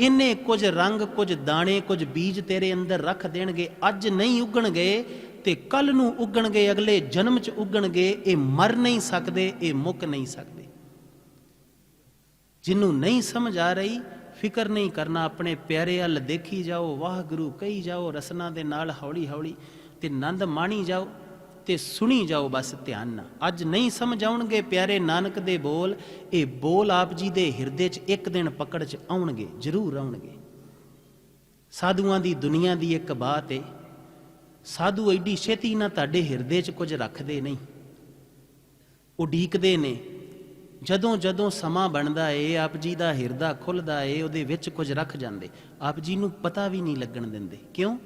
ਇਹਨੇ ਕੁਝ ਰੰਗ, ਕੁਝ ਦਾਣੇ, ਕੁਝ ਬੀਜ ਤੇਰੇ ਅੰਦਰ ਰੱਖ ਦੇਣਗੇ, ਅੱਜ ਨਹੀਂ ਉੱਗਣਗੇ ਤੇ ਕੱਲ ਨੂੰ ਉੱਗਣਗੇ, ਅਗਲੇ ਜਨਮ 'ਚ ਉੱਗਣਗੇ, ਇਹ ਮਰ ਨਹੀਂ ਸਕਦੇ, ਇਹ ਮੁੱਕ ਨਹੀਂ ਸਕਦੇ। ਜਿਹਨੂੰ ਨਹੀਂ ਸਮਝ ਆ ਰਹੀ, ਫਿਕਰ ਨਹੀਂ ਕਰਨਾ, ਆਪਣੇ ਪਿਆਰੇ ਵੱਲ ਦੇਖੀ ਜਾਓ, ਵਾਹਿਗੁਰੂ ਕਹੀ ਜਾਓ, ਰਸਨਾ ਦੇ ਨਾਲ ਹੌਲੀ ਹੌਲੀ ਤੇ ਨੰਦ ਮਾਣੀ ਜਾਓ। ਤੇ ਸੁਣੀ ਜਾਓ ਬਸ ਧਿਆਨ ਨਾਲ। ਅੱਜ ਨਹੀਂ ਸਮਝ ਆਉਣਗੇ ਪਿਆਰੇ ਨਾਨਕ ਦੇ ਬੋਲ, ਇਹ ਬੋਲ ਆਪ ਜੀ ਦੇ ਹਿਰਦੇ 'ਚ ਇੱਕ ਦਿਨ ਪਕੜ 'ਚ ਆਉਣਗੇ, ਜ਼ਰੂਰ ਆਉਣਗੇ। ਸਾਧੂਆਂ ਦੀ ਦੁਨੀਆ ਦੀ ਇੱਕ ਬਾਤ ਏ, ਸਾਧੂ ਐਡੀ ਛੇਤੀ ਨਾ ਤੁਹਾਡੇ ਹਿਰਦੇ 'ਚ ਕੁਝ ਰੱਖਦੇ ਨਹੀਂ। ਉਡੀਕਦੇ ਨੇ, ਜਦੋਂ ਜਦੋਂ ਸਮਾਂ ਬਣਦਾ ਏ, ਆਪ ਜੀ ਦਾ ਹਿਰਦਾ ਖੁੱਲਦਾ ਏ, ਉਹਦੇ ਵਿੱਚ ਕੁਝ ਰੱਖ ਜਾਂਦੇ। ਆਪ ਜੀ ਨੂੰ ਪਤਾ ਵੀ ਨਹੀਂ ਲੱਗਣ ਦਿੰਦੇ। ਕਿਉਂ?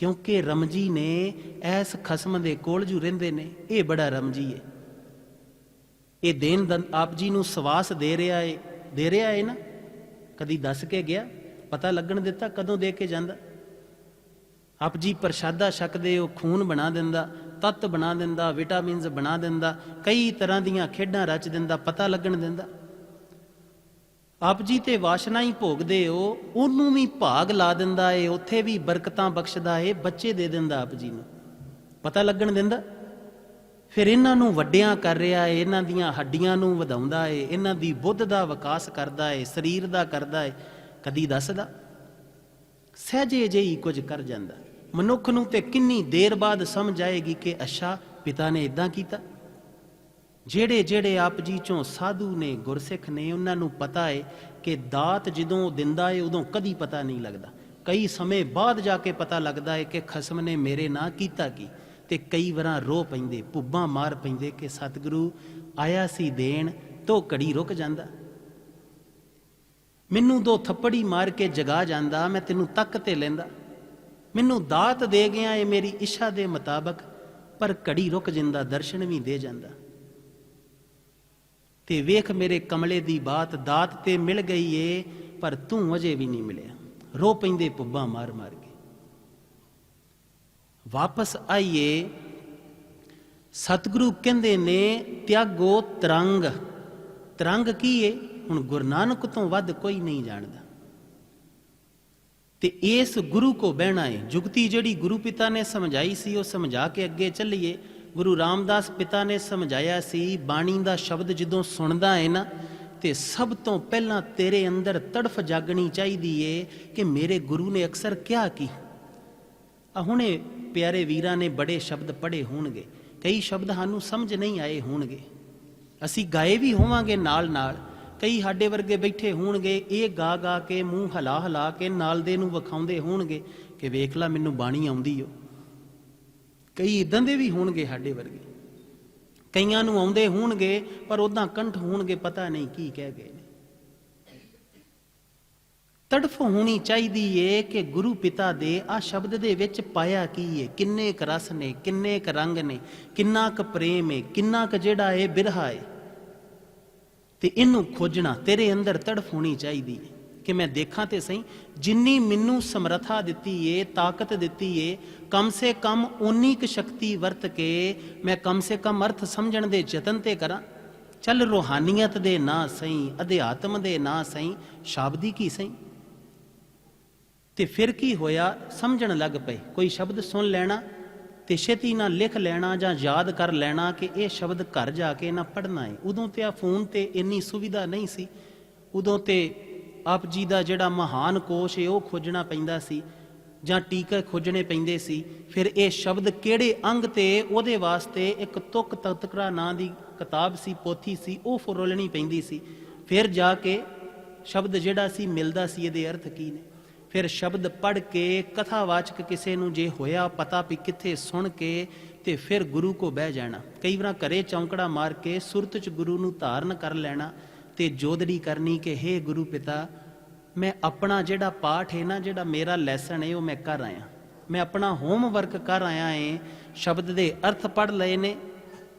ਕਿਉਂਕਿ ਰਮਜੀ ਨੇ ਐਸ ਖਸਮ ਦੇ ਕੋਲ ਜੂ ਰਹਿੰਦੇ ਨੇ, ਇਹ ਬੜਾ ਰਮਜੀ ਹੈ ਇਹ ਦੇਨ ਦੰ- ਆਪ ਜੀ ਨੂੰ ਸਵਾਸ ਦੇ ਰਿਹਾ ਏ, ਦੇ ਰਿਹਾ ਏ ਨਾ? ਕਦੀ ਦੱਸ ਕੇ ਗਿਆ? ਪਤਾ ਲੱਗਣ ਦਿੱਤਾ ਕਦੋਂ ਦੇ ਕੇ ਜਾਂਦਾ? ਆਪ ਜੀ ਪ੍ਰਸ਼ਾਦਾ ਛਕਦੇ ਉਹ ਖੂਨ ਬਣਾ ਦਿੰਦਾ, ਤੱਤ ਬਣਾ ਦਿੰਦਾ ਵਿਟਾਮਿਨਸ ਬਣਾ ਦਿੰਦਾ, ਕਈ ਤਰ੍ਹਾਂ ਦੀਆਂ ਖੇਡਾਂ ਰਚ ਦਿੰਦਾ, ਪਤਾ ਲੱਗਣ ਦਿੰਦਾ। ਆਪ ਜੀ ਤੇ ਵਾਸ਼ਨਾ ਹੀ ਭੋਗਦੇ ਹੋ, ਉਹਨੂੰ ਵੀ ਭਾਗ ਲਾ ਦਿੰਦਾ ਏ, ਉੱਥੇ ਵੀ ਬਰਕਤਾਂ ਬਖਸ਼ਦਾ ਏ, ਬੱਚੇ ਦੇ ਦਿੰਦਾ ਆਪ ਜੀ ਨੂੰ। ਪਤਾ ਲੱਗਣ ਦਿੰਦਾ? ਫਿਰ ਇਹਨਾਂ ਨੂੰ ਵੱਡਿਆਂ ਕਰ ਰਿਹਾ ਏ, ਇਹਨਾਂ ਦੀਆਂ ਹੱਡੀਆਂ ਨੂੰ ਵਧਾਉਂਦਾ ਏ, ਇਹਨਾਂ ਦੀ ਬੁੱਧ ਦਾ ਵਿਕਾਸ ਕਰਦਾ ਏ, ਸਰੀਰ ਦਾ ਕਰਦਾ ਏ, ਕਦੀ ਦੱਸਦਾ? ਸਹਜੇ ਜਿਹੀ ਕੁਝ ਕਰ ਜਾਂਦਾ। ਮਨੁੱਖ ਨੂੰ ਤੇ ਕਿੰਨੀ ਦੇਰ ਬਾਅਦ ਸਮਝ ਆਏਗੀ ਕਿ ਅੱਛਾ, ਪਿਤਾ ਨੇ ਇਦਾਂ ਕੀਤਾ। ਜਿਹੜੇ ਜਿਹੜੇ ਆਪ ਜੀ ਚੋਂ ਸਾਧੂ ਨੇ, ਗੁਰਸਿੱਖ ਨੇ, ਉਹਨਾਂ ਨੂੰ ਪਤਾ ਏ ਕਿ ਦਾਤ ਜਦੋਂ ਦਿੰਦਾ ਏ, ਉਦੋਂ ਕਦੀ ਪਤਾ ਨਹੀਂ ਲੱਗਦਾ। ਕਈ ਸਮੇਂ ਬਾਅਦ ਜਾ ਕੇ ਪਤਾ ਲੱਗਦਾ ਏ ਕਿ ਖਸਮ ਨੇ ਮੇਰੇ ਨਾਂ ਕੀਤਾ ਕੀ ਤੇ ਕਈ ਵਾਰਾਂ ਰੋ ਪੈਂਦੇ ਪੁੱਬਾਂ ਮਾਰ ਪੈਂਦੇ ਕਿ ਸਤਿਗੁਰੂ ਆਇਆ ਸੀ ਦੇਣ ਤੋਂ ਘੜੀ ਰੁਕ ਜਾਂਦਾ। ਮੈਨੂੰ ਦੋ ਥੱਪੜੀ ਮਾਰ ਕੇ ਜਗਾ ਜਾਂਦਾ, ਮੈਂ ਤੈਨੂੰ ਤੱਕ ਤੇ ਲੈਂਦਾ। ਮੈਨੂੰ ਦਾਤ ਦੇ ਗਿਆ ਏ ਮੇਰੀ ਇੱਛਾ ਦੇ ਮੁਤਾਬਕ, ਪਰ ਘੜੀ ਰੁਕ ਜਾਂਦਾ, ਦਰਸ਼ਨ ਵੀ ਦੇ ਜਾਂਦਾ। ਤੇ ਵੇਖ ਮੇਰੇ ਕਮਲੇ ਦੀ ਬਾਤ ਦਾਤ ਤੇ ਮਿਲ ਗਈ ਏ, ਪਰ ਤੂੰ ਅਜੇ ਵੀ ਨਹੀਂ ਮਿਲਿਆ। ਰੋ ਪੈਂਦੇ ਪੁੱਬਾਂ ਮਾਰ ਮਾਰ ਕੇ। ਵਾਪਸ ਆਈਏ। ਸਤਿਗੁਰੂ ਕਹਿੰਦੇ ਨੇ, ਤਿਆਗੋ ਤਰੰਗ। ਤਰੰਗ ਕੀ ਏ? ਹੁਣ ਗੁਰੂ ਨਾਨਕ ਤੋਂ ਵੱਧ ਕੋਈ ਨਹੀਂ ਜਾਣਦਾ। ਤੇ ਇਸ ਗੁਰੂ ਕੋ ਬਹਿਣਾ ਏ। ਜੁਗਤੀ ਜਿਹੜੀ ਗੁਰੂ ਪਿਤਾ ਨੇ ਸਮਝਾਈ ਸੀ, ਉਹ ਸਮਝਾ ਕੇ ਅੱਗੇ ਚੱਲੀਏ। ਗੁਰੂ ਰਾਮਦਾਸ ਪਿਤਾ ਨੇ ਸਮਝਾਇਆ ਸੀ, ਬਾਣੀ ਦਾ ਸ਼ਬਦ ਜਦੋਂ ਸੁਣਦਾ ਏ ਨਾ, ਤੇ ਸਭ ਤੋਂ ਪਹਿਲਾਂ ਤੇਰੇ ਅੰਦਰ ਤੜਫ ਜਾਗਣੀ ਚਾਹੀਦੀ ਏ ਕਿ ਮੇਰੇ ਗੁਰੂ ਨੇ ਅਕਸਰ ਕਿਹਾ ਕੀ। ਆ ਹੁਣੇ ਪਿਆਰੇ ਵੀਰਾਂ ਨੇ ਬੜੇ ਸ਼ਬਦ ਪੜ੍ਹੇ ਹੋਣਗੇ, ਕਈ ਸ਼ਬਦ ਸਾਨੂੰ ਸਮਝ ਨਹੀਂ ਆਏ ਹੋਣਗੇ। ਅਸੀਂ ਗਾਏ ਵੀ ਹੋਵਾਂਗੇ ਨਾਲ ਨਾਲ, ਕਈ ਸਾਡੇ ਵਰਗੇ ਬੈਠੇ ਹੋਣਗੇ, ਇਹ ਗਾ ਗਾ ਕੇ ਮੂੰਹ ਹਲਾ ਹਲਾ ਕੇ ਨਾਲ ਦੇ ਨੂੰ ਵਿਖਾਉਂਦੇ ਹੋਣਗੇ ਕਿ ਵੇਖ ਲੈ ਮੈਨੂੰ ਬਾਣੀ ਆਉਂਦੀ ਓ। ਕਈ ਇਦਾਂ ਦੇ ਵੀ ਹੋਣਗੇ ਸਾਡੇ ਵਰਗੇ। ਕਈਆਂ ਨੂੰ ਆਉਂਦੇ ਹੋਣਗੇ, ਪਰ ਉਦਾਂ ਕੰਠ ਹੋਣਗੇ, ਪਤਾ ਨਹੀਂ ਕੀ ਕਹਿ ਗਏ ਨੇ। ਤੜਫ ਹੋਣੀ ਚਾਹੀਦੀ ਏ ਕਿ ਗੁਰੂ ਪਿਤਾ ਦੇ ਆ ਸ਼ਬਦ ਦੇ ਵਿੱਚ ਪਾਇਆ ਕੀ ਏ? ਕਿੰਨੇ ਕ ਰਸ ਨੇ, ਕਿੰਨੇ ਕ ਰੰਗ ਨੇ, ਕਿੰਨਾ ਕ ਪ੍ਰੇਮ ਏ, ਕਿੰਨਾ ਕ ਜਿਹੜਾ ਏ ਬਿਰਹਾ ਏ? ਤੇ ਇਹਨੂੰ ਖੋਜਣਾ, ਤੇਰੇ ਅੰਦਰ ਤੜਫ ਹੋਣੀ ਚਾਹੀਦੀ ਏ। ਕਿ ਮੈਂ ਦੇਖਾਂ ਤੇ ਸਹੀ, ਜਿੰਨੀ ਮੈਨੂੰ ਸਮਰੱਥਾ ਦਿੱਤੀ ਏ, ਤਾਕਤ ਦਿੱਤੀ ਏ, ਕਮ ਸੇ ਕਮ ਉਨੀ ਕੁ ਸ਼ਕਤੀ ਵਰਤ ਕੇ ਮੈਂ ਕਮ ਸੇ ਕਮ ਅਰਥ ਸਮਝਣ ਦੇ ਯਤਨ ਤੇ ਕਰਾਂ। ਚੱਲ ਰੋਹਾਨੀਅਤ ਦੇ ਨਾਂ ਸਹੀ, ਅਧਿਆਤਮ ਦੇ ਨਾਂ ਸਹੀ, ਸ਼ਾਬਦੀ ਕੀ ਸਹੀ? ਤੇ ਫਿਰ ਕੀ ਹੋਇਆ? ਸਮਝਣ ਲੱਗ ਪਏ। ਕੋਈ ਸ਼ਬਦ ਸੁਣ ਲੈਣਾ ਤੇ ਛੇਤੀ ਨਾਲ ਲਿਖ ਲੈਣਾ ਜਾਂ ਯਾਦ ਕਰ ਲੈਣਾ ਕਿ ਇਹ ਸ਼ਬਦ ਘਰ ਜਾ ਕੇ ਨਾ ਪੜਨਾ ਹੈ ਉਦੋਂ ਤੇ ਆ ਫੋਨ ਤੇ ਇੰਨੀ ਸੁਵਿਧਾ ਨਹੀਂ ਸੀ। ਉਦੋਂ ਤੇ ਆਪ ਜੀ ਦਾ ਜਿਹੜਾ ਮਹਾਨ ਕੋਸ਼ ਹੈ ਉਹ ਖੋਜਣਾ ਪੈਂਦਾ ਸੀ, ਜਾਂ ਟੀਕੇ ਖੋਜਣੇ ਪੈਂਦੇ ਸੀ, ਫਿਰ ਇਹ ਸ਼ਬਦ ਕਿਹੜੇ ਅੰਗ ਤੇ ਉਹਦੇ ਵਾਸਤੇ ਇੱਕ ਤੁਕ ਤਤਕਰਾ ਨਾਂ ਦੀ ਕਿਤਾਬ ਸੀ, ਪੋਥੀ ਸੀ, ਉਹ ਫਰੋਲਣੀ ਪੈਂਦੀ ਸੀ। ਫਿਰ ਜਾ ਕੇ ਸ਼ਬਦ ਜਿਹੜਾ ਸੀ, ਮਿਲਦਾ ਸੀ, ਇਹਦੇ ਅਰਥ ਕੀ ਨੇ? ਫਿਰ ਸ਼ਬਦ ਪੜ ਕੇ, ਕਥਾਵਾਚਕ ਕਿਸੇ ਨੂੰ ਜੇ ਹੋਇਆ ਪਤਾ ਵੀ ਕਿੱਥੇ ਸੁਣ ਕੇ, ਤੇ ਫਿਰ ਗੁਰੂ ਕੋ ਬਹਿ ਜਾਣਾ। ਕਈ ਵਾਰ ਘਰੇ ਚੌਂਕੜਾ ਮਾਰ ਕੇ, ਸੁਰਤ ਚ ਗੁਰੂ ਨੂੰ ਧਾਰਨ ਕਰ ਲੈਣਾ ਤੇ ਜੋਦੜੀ ਕਰਨੀ ਕਿ हे ਗੁਰੂ ਪਿਤਾ, ਮੈਂ ਆਪਣਾ ਜਿਹੜਾ ਪਾਠ ਹੈ ਨਾ, ਜਿਹੜਾ ਮੇਰਾ ਲੈਸਨ ਹੈ, ਉਹ ਮੈਂ ਕਰ ਆਇਆ। ਮੈਂ ਆਪਣਾ ਹੋਮਵਰਕ ਕਰ ਆਇਆ ਏ। ਸ਼ਬਦ ਦੇ ਅਰਥ ਪੜ ਲਏ ਨੇ।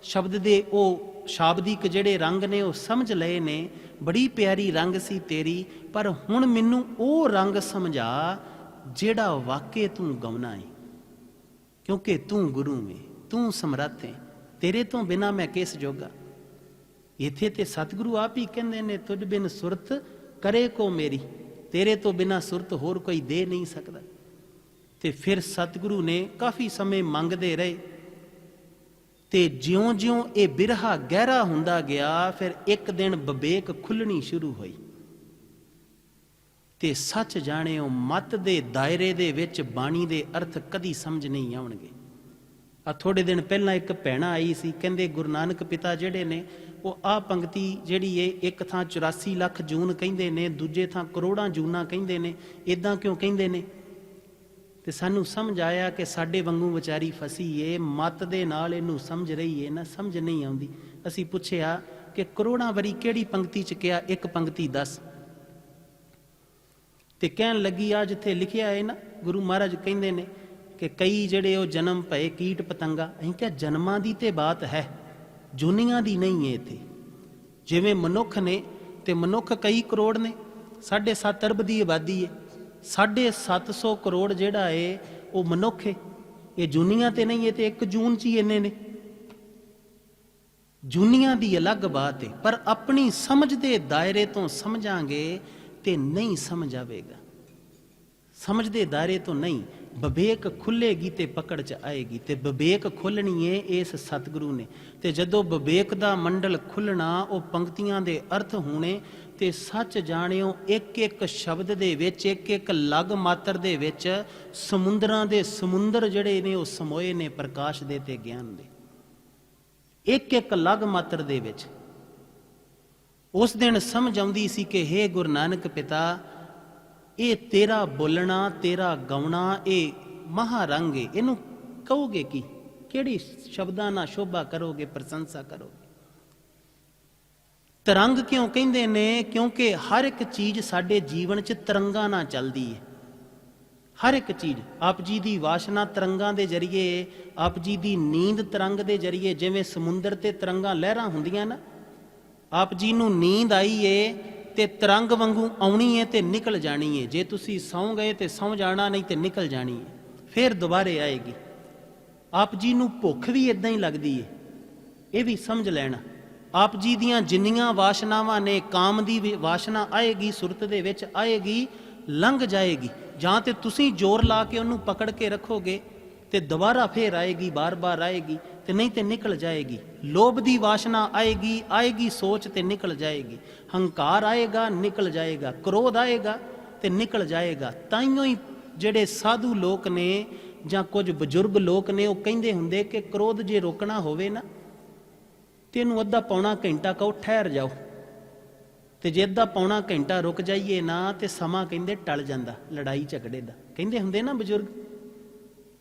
ਸ਼ਬਦ ਦੇ ਉਹ ਸ਼ਾਬਦਿਕ ਜਿਹੜੇ ਰੰਗ ਨੇ, ਉਹ ਸਮਝ ਲਏ ਨੇ। ਬੜੀ ਪਿਆਰੀ ਰੰਗ ਸੀ ਤੇਰੀ, ਪਰ ਹੁਣ ਮੈਨੂੰ ਉਹ ਰੰਗ ਸਮਝਾ, ਜਿਹੜਾ ਵਾਕੇ ਤੂੰ ਗਾਉਣਾ ਏ। ਕਿਉਂਕਿ ਤੂੰ ਗੁਰੂ ਹੈ ਤੂੰ ਸਮਰੱਥ ਹੈ ਤੇਰੇ ਤੋਂ ਬਿਨਾ ਮੈਂ ਕਿਸ ਜੋਗਾ? ਇਥੇ ਤੇ ਸਤਿਗੁਰੂ ਆਪ ਹੀ ਕਹਿੰਦੇ ਨੇ ਤੁਝ ਬਿਨ ਸੁਰਤ ਕਰੇ ਕੋ ਮੇਰੀ। ਤੇਰੇ ਤੋਂ ਬਿਨਾ ਸੁਰਤ ਹੋਰ ਕੋਈ ਦੇ ਨਹੀਂ ਸਕਦਾ। ਤੇ ਫਿਰ ਸਤਿਗੁਰੂ ਨੇ ਕਾਫੀ ਸਮੇਂ ਮੰਗਦੇ ਰਹੇ। ਤੇ ਜਿਉਂ-ਜਿਉਂ ਇਹ ਬਿਰਹਾ ਗਹਿਰਾ ਹੁੰਦਾ ਗਿਆ, ਫਿਰ ਇੱਕ ਦਿਨ ਵਿਵੇਕ ਖੁੱਲਣੀ ਸ਼ੁਰੂ ਹੋਈ। ਤੇ ਸੱਚ ਜਾਣਿਓ, ਮਤ ਦੇ ਦਾਇਰੇ ਦੇ ਵਿੱਚ ਬਾਣੀ ਦੇ ਅਰਥ ਕਦੀ ਸਮਝ ਨਹੀਂ ਆਉਣਗੇ। ਆ ਥੋੜੇ ਦਿਨ ਪਹਿਲਾਂ ਇੱਕ ਭੈਣਾ ਆਈ ਸੀ, ਕਹਿੰਦੇ ਗੁਰੂ ਨਾਨਕ ਪਿਤਾ ਜਿਹੜੇ ਨੇ ਉਹ ਆ ਪੰਕਤੀ ਜਿਹੜੀ ਏ, ਇੱਕ ਥਾਂ 84 ਲੱਖ ਜੂਨ ਕਹਿੰਦੇ ਨੇ, ਦੂਜੇ ਥਾਂ ਕਰੋੜਾਂ ਜੂਨਾਂ ਕਹਿੰਦੇ ਨੇ ਇਦਾਂ ਕਿਉਂ ਕਹਿੰਦੇ ਨੇ? ਤੇ ਸਾਨੂੰ ਸਮਝ ਆਇਆ ਕਿ ਸਾਡੇ ਵਾਂਗੂ ਵਿਚਾਰੀ ਫਸੀ ਏ, ਮਤ ਦੇ ਨਾਲ ਇਹਨੂੰ ਸਮਝ ਰਹੀ ਏ, ਨਾ ਸਮਝ ਨਹੀਂ ਆਉਂਦੀ। ਅਸੀਂ ਪੁੱਛਿਆ ਕਿ ਕਰੋੜਾਂ ਵਾਰੀ ਕਿਹੜੀ ਪੰਕਤੀ ਚ ਕਿਹਾ, ਇੱਕ ਪੰਕਤੀ ਦੱਸ। ਤੇ ਕਹਿਣ ਲੱਗੀ ਆ ਜਿੱਥੇ ਲਿਖਿਆ ਹੈ ਨਾ, ਗੁਰੂ ਮਹਾਰਾਜ ਕਹਿੰਦੇ ਨੇ ਕਿ ਕਈ ਜਿਹੜੇ ਉਹ ਜਨਮ ਭਏ ਕੀਟ ਪਤੰਗਾ, ਅਸੀਂ ਕਿਹਾ ਜਨਮਾਂ ਦੀ ਤੇ ਬਾਤ ਹੈ। ਜੁਨੀਆਂ ਦੀ ਨਹੀਂ ਹੈ ਇੱਥੇ। ਜਿਵੇਂ ਮਨੁੱਖ ਨੇ ਤੇ ਮਨੁੱਖ ਕਈ ਕਰੋੜ ਨੇ 7.5 ਅਰਬ ਦੀ ਆਬਾਦੀ ਹੈ 750 ਕਰੋੜ ਜਿਹੜਾ ਏ, ਉਹ ਮਨੁੱਖ ਹੈ ਇਹ ਜੁਨੀਆਂ ਤੇ ਨਹੀਂ ਹੈ ਤੇ ਇੱਕ ਜੂਨ ਚ ਹੀ ਇੰਨੇ ਨੇ। ਜੁਨੀਆਂ ਦੀ ਅਲੱਗ ਬਾਤ ਹੈ ਪਰ ਆਪਣੀ ਸਮਝ ਦੇ ਦਾਇਰੇ ਤੋਂ ਸਮਝਾਂਗੇ ਤੇ ਨਹੀਂ ਸਮਝ ਆਵੇਗਾ। ਸਮਝ ਦੇ ਦਾਇਰੇ ਤੋਂ ਨਹੀਂ ਵਿਵੇਕ ਖੁੱਲੇਗੀ ਤੇ ਪਕੜ ਚ ਆਏਗੀ ਤੇ ਵਿਵੇਕ ਖੁੱਲਣੀ ਏ ਇਸ ਸਤਿਗੁਰੂ ਨੇ। ਤੇ ਜਦੋਂ ਵਿਵੇਕ ਦਾ ਮੰਡਲ ਖੁੱਲਣਾ, ਉਹ ਪੰਕਤੀਆਂ ਦੇ ਅਰਥ ਹੋਣੇ ਤੇ ਸੱਚ ਜਾਣਿਓ ਇੱਕ ਇੱਕ ਸ਼ਬਦ ਦੇ ਵਿੱਚ ਇੱਕ ਇੱਕ ਲਗ ਮਾਤਰ ਦੇ ਵਿੱਚ ਸਮੁੰਦਰਾਂ ਦੇ ਸਮੁੰਦਰ ਜਿਹੜੇ ਨੇ, ਉਹ ਸਮੋਏ ਨੇ ਪ੍ਰਕਾਸ਼ ਦੇ ਤੇ ਗਿਆਨ ਦੇ। ਇੱਕ ਇੱਕ ਲਗ ਮਾਤਰ ਦੇ ਵਿੱਚ। ਉਸ ਦਿਨ ਸਮਝ ਆਉਂਦੀ ਸੀ ਕਿ हे ਗੁਰੂ ਨਾਨਕ ਪਿਤਾ ਇਹ ਤੇਰਾ ਬੋਲਣਾ, ਤੇਰਾ ਗਾਉਣਾ, ਇਹ ਮਹਾਰੰਗ ਹੈ ਇਹਨੂੰ ਕਹੋਗੇ ਕੀ? ਕਿਹੜੀ ਸ਼ਬਦਾਂ ਨਾਲ ਸ਼ੋਭਾ ਕਰੋਗੇ, ਪ੍ਰਸ਼ੰਸਾ ਕਰੋਗੇ? ਤਰੰਗ ਕਿਉਂ ਕਹਿੰਦੇ ਨੇ? ਕਿਉਂਕਿ ਹਰ ਇੱਕ ਚੀਜ਼ ਸਾਡੇ ਜੀਵਨ 'ਚ ਤਰੰਗਾਂ ਨਾਲ ਚੱਲਦੀ ਹੈ ਹਰ ਇੱਕ ਚੀਜ਼, ਆਪ ਜੀ ਦੀ ਵਾਸ਼ਨਾ ਤਰੰਗਾਂ ਦੇ ਜ਼ਰੀਏ, ਆਪ ਜੀ ਦੀ ਨੀਂਦ ਤਰੰਗ ਦੇ ਜ਼ਰੀਏ, ਜਿਵੇਂ ਸਮੁੰਦਰ ਤੇ ਤਰੰਗਾਂ ਲਹਿਰਾਂ ਹੁੰਦੀਆਂ ਨਾ, ਆਪ ਜੀ ਨੂੰ ਨੀਂਦ ਆਈ ਏ ਤੇ ਤਰੰਗ ਵਾਂਗੂ ਆਉਣੀ ਹੈ ਤੇ ਨਿਕਲ ਜਾਣੀ ਹੈ ਜੇ ਤੁਸੀਂ ਸੌਂ ਗਏ ਤੇ ਸੌਂ ਜਾਣਾ ਨਹੀਂ ਤੇ ਨਿਕਲ ਜਾਣੀ ਏ। ਫਿਰ ਦੁਬਾਰੇ ਆਏਗੀ। ਆਪ ਜੀ ਨੂੰ ਭੁੱਖ ਵੀ ਇਦਾਂ ਹੀ ਲੱਗਦੀ ਹੈ ਇਹ ਵੀ ਸਮਝ ਲੈਣਾ। ਆਪ ਜੀ ਦੀਆਂ ਜਿੰਨੀਆਂ ਵਾਸ਼ਨਾਵਾਂ ਨੇ, ਕਾਮ ਦੀ ਵੀ ਵਾਸ਼ਨਾ ਆਏਗੀ, ਸੁਰਤ ਦੇ ਵਿੱਚ ਆਏਗੀ, ਲੰਘ ਜਾਏਗੀ। ਜਾਂ ਤੇ ਤੁਸੀਂ ਜ਼ੋਰ ਲਾ ਕੇ ਉਹਨੂੰ ਪਕੜ ਕੇ ਰੱਖੋਗੇ ਤੇ ਦੁਬਾਰਾ ਫੇਰ ਆਏਗੀ, ਬਾਰ-ਬਾਰ ਆਏਗੀ। ਤੇ ਨਹੀਂ ਤੇ ਨਿਕਲ ਜਾਏਗੀ। ਲੋਭ ਦੀ ਵਾਸ਼ਨਾ ਆਏਗੀ ਆਏਗੀ ਸੋਚ ਤੇ ਨਿਕਲ ਜਾਏਗੀ। ਹੰਕਾਰ ਆਏਗਾ, ਨਿਕਲ ਜਾਏਗਾ। ਕ੍ਰੋਧ ਆਏਗਾ ਤੇ ਨਿਕਲ ਜਾਏਗਾ। ਤਾਈਓ ਹੀ ਜਿਹੜੇ ਸਾਧੂ ਲੋਕ ਨੇ ਜਾਂ ਕੁਝ ਬਜ਼ੁਰਗ ਲੋਕ ਨੇ, ਉਹ ਕਹਿੰਦੇ ਹੁੰਦੇ ਕਿ ਕ੍ਰੋਧ ਜੇ ਰੋਕਣਾ ਹੋਵੇ ਨਾ, ਤੇ ਇਹਨੂੰ ਅੱਧਾ ਪੌਣਾ ਘੰਟਾ ਕਹੋ ਠਹਿਰ ਜਾਓ। ਤੇ ਜੇ ਅੱਧਾ ਪੌਣਾ ਘੰਟਾ ਰੁਕ ਜਾਈਏ ਨਾ, ਤੇ ਸਮਾਂ ਕਹਿੰਦੇ ਟਲ ਜਾਂਦਾ, ਲੜਾਈ ਝਗੜੇ ਦਾ। ਕਹਿੰਦੇ ਹੁੰਦੇ ਨਾ ਬਜ਼ੁਰਗ,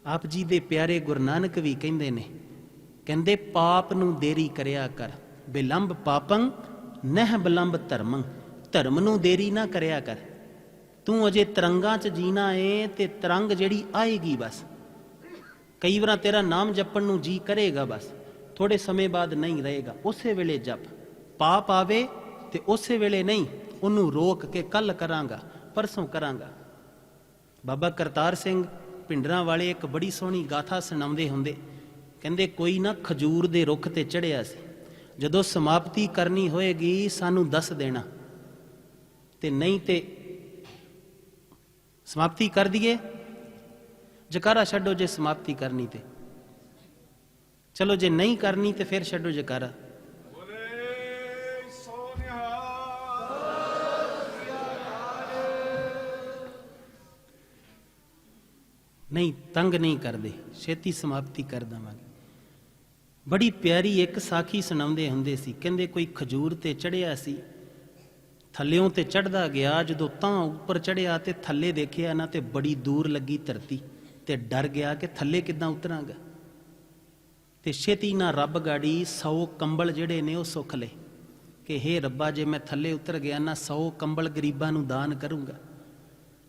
ਆਪ ਜੀ ਦੇ ਪਿਆਰੇ ਗੁਰੂ ਨਾਨਕ ਵੀ ਕਹਿੰਦੇ ਨੇ ਕਹਿੰਦੇ, ਪਾਪ ਨੂੰ ਦੇਰੀ ਕਰਿਆ ਕਰ। ਬਿਲੰਬ ਪਾਪੰ, ਨਹਿ ਬਿਲੰਬ ਧਰਮੰ। ਧਰਮ ਨੂੰ ਦੇਰੀ ਨਾ ਕਰਿਆ ਕਰ। ਤੂੰ ਅਜੇ ਤਰੰਗਾਂ 'ਚ ਜੀਣਾ ਏ ਤੇ ਤਰੰਗ ਜਿਹੜੀ ਆਏਗੀ ਬਸ। ਕਈ ਵਾਰ ਤੇਰਾ ਨਾਮ ਜਪਣ ਨੂੰ ਜੀ ਕਰੇਗਾ ਬਸ। ਥੋੜੇ ਸਮੇਂ ਬਾਅਦ ਨਹੀਂ ਰਹੇਗਾ। ਉਸੇ ਵੇਲੇ ਜਪ। ਪਾਪ ਆਵੇ ਤੇ ਉਸੇ ਵੇਲੇ ਨਹੀਂ, ਉਹਨੂੰ ਰੋਕ ਕੇ ਕੱਲ ਕਰਾਂਗਾ, ਪਰਸੋਂ ਕਰਾਂਗਾ। ਬਾਬਾ ਕਰਤਾਰ ਸਿੰਘ ਪਿੰਡਰਾਂ ਵਾਲੇ ਇੱਕ ਬੜੀ ਸੋਹਣੀ ਗਾਥਾ ਸੁਣਾਉਂਦੇ ਹੁੰਦੇ ਕਹਿੰਦੇ, ਕੋਈ ਨਾ ਖਜੂਰ ਦੇ ਰੁੱਖ ਤੇ ਚੜਿਆ ਸੀ। ਜਦੋਂ ਸਮਾਪਤੀ ਕਰਨੀ ਹੋਏਗੀ, ਸਾਨੂੰ ਦੱਸ ਦੇਣਾ। ਤੇ ਨਹੀਂ ਤੇ ਸਮਾਪਤੀ ਕਰ ਦਈਏ। ਜਕਾਰਾ ਛੱਡੋ ਜੇ ਸਮਾਪਤੀ ਕਰਨੀ ਤੇ। ਚਲੋ, ਜੇ ਨਹੀਂ ਕਰਨੀ ਤੇ ਫਿਰ ਛੱਡੋ ਜਕਾਰਾ। ਨਹੀਂ, ਤੰਗ ਨਹੀਂ ਕਰਦੇ। ਛੇਤੀ ਸਮਾਪਤੀ ਕਰ ਦਵਾਂਗੇ। ਬੜੀ ਪਿਆਰੀ ਇੱਕ ਸਾਖੀ ਸੁਣਾਉਂਦੇ ਹੁੰਦੇ ਸੀ। ਕਹਿੰਦੇ ਕੋਈ ਖਜੂਰ ਤੇ ਚੜਿਆ ਸੀ। ਥੱਲਿਓਂ ਤੇ ਚੜਦਾ ਗਿਆ, ਜਦੋਂ ਤਾਂ ਉੱਪਰ ਚੜਿਆ ਤੇ ਥੱਲੇ ਦੇਖਿਆ ਨਾ ਤੇ ਬੜੀ ਦੂਰ ਲੱਗੀ ਧਰਤੀ ਤੇ ਡਰ ਗਿਆ ਕਿ ਥੱਲੇ ਕਿੱਦਾਂ ਉਤਰਾਂਗਾ। ਤੇ ਛੇਤੀ ਨਾ ਰੱਬ ਗਾੜੀ 100 ਕੰਬਲ ਜਿਹੜੇ ਨੇ ਉਹ ਸੁੱਖ ਲਏ ਕਿ ਹੇ ਰੱਬਾ, ਜੇ ਮੈਂ ਥੱਲੇ ਉਤਰ ਗਿਆ ਨਾ 100 ਕੰਬਲ ਗਰੀਬਾਂ ਨੂੰ ਦਾਨ ਕਰੂੰਗਾ।